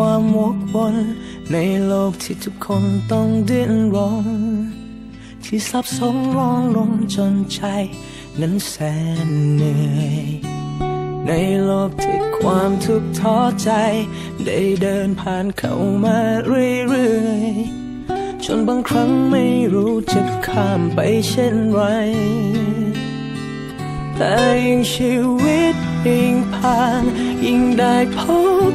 ความวกวนในโลกที่ทุกคนต้องดิ้นรน ที่ซับซ้อนร้องลงจนใจนั้นแสนเหนื่อย ในโลกที่ความทุกข์ท้อใจ ได้เดินผ่านเข้ามาเรื่อยๆ จนบางครั้งไม่รู้จะข้ามไปเช่นไร แต่ยิ่งชีวิตยิ่งผ่าน ยิ่งได้พบ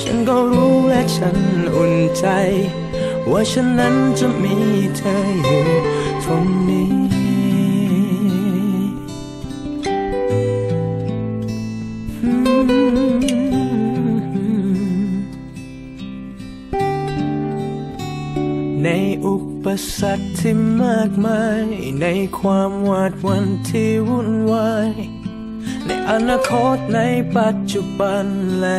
ฉันก็รู้และฉันอุ่นใจ ว่าฉันนั้นจะมีเธออยู่ตรงนี้ในอุปสรรคที่มากมาย ในความหวาดวันที่วุ่นวาย ในอนาคตในปัจจุบันและ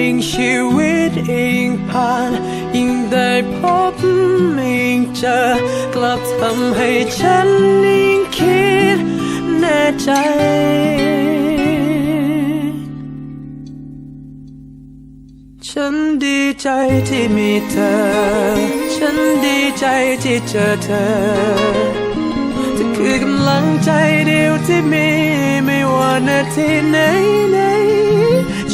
ยิ่งชีวิตยิ่งผ่าน ยิ่งได้พบยิ่งเจอกลับทำให้ฉันยิ่งคิดแน่ใจฉันดีใจที่มีเธอ ฉันดีใจที่เจอเธอเธอคือกำลังใจเดียวที่มี ไม่ว่านาทีไหนไหน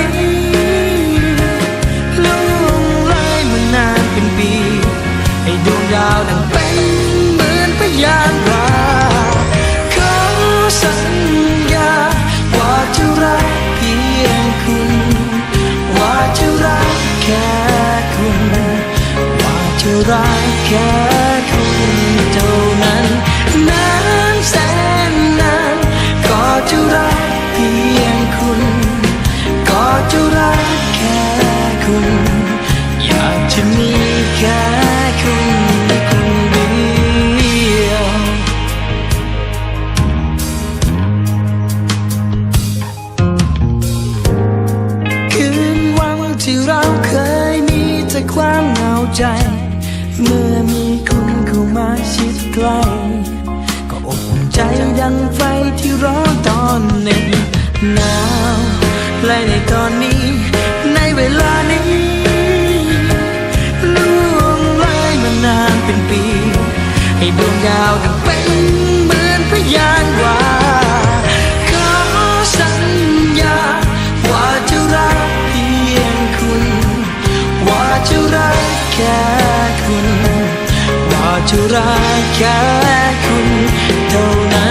ี้ รักแค่คุณเท่านั้นนานแสนนานก็จะรักเพียงคุณ ก็จะรักแค่คุณ อยากจะมีแค่คุณคนเดียว คืนวันที่เราเคยมีแต่ความเหงาใจ เมื่อมีคุณเข้ามาชิดใกล้ก็อบอุ่นใจดังไฟที่ร้อนตอนหนึ่งหนาวและในตอนนี้ ในเวลานี้ล่วงเลยมานานเป็นปี ให้ดวงดาวดัง จะรักแค่คุณเท่านั้น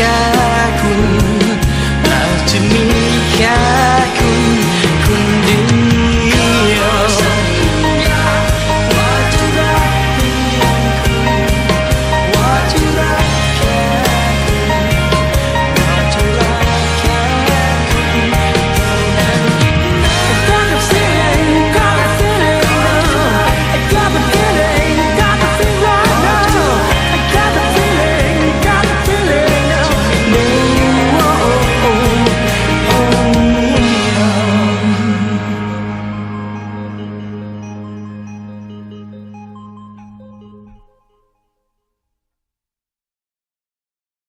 แค่คุณเราจะมีแค่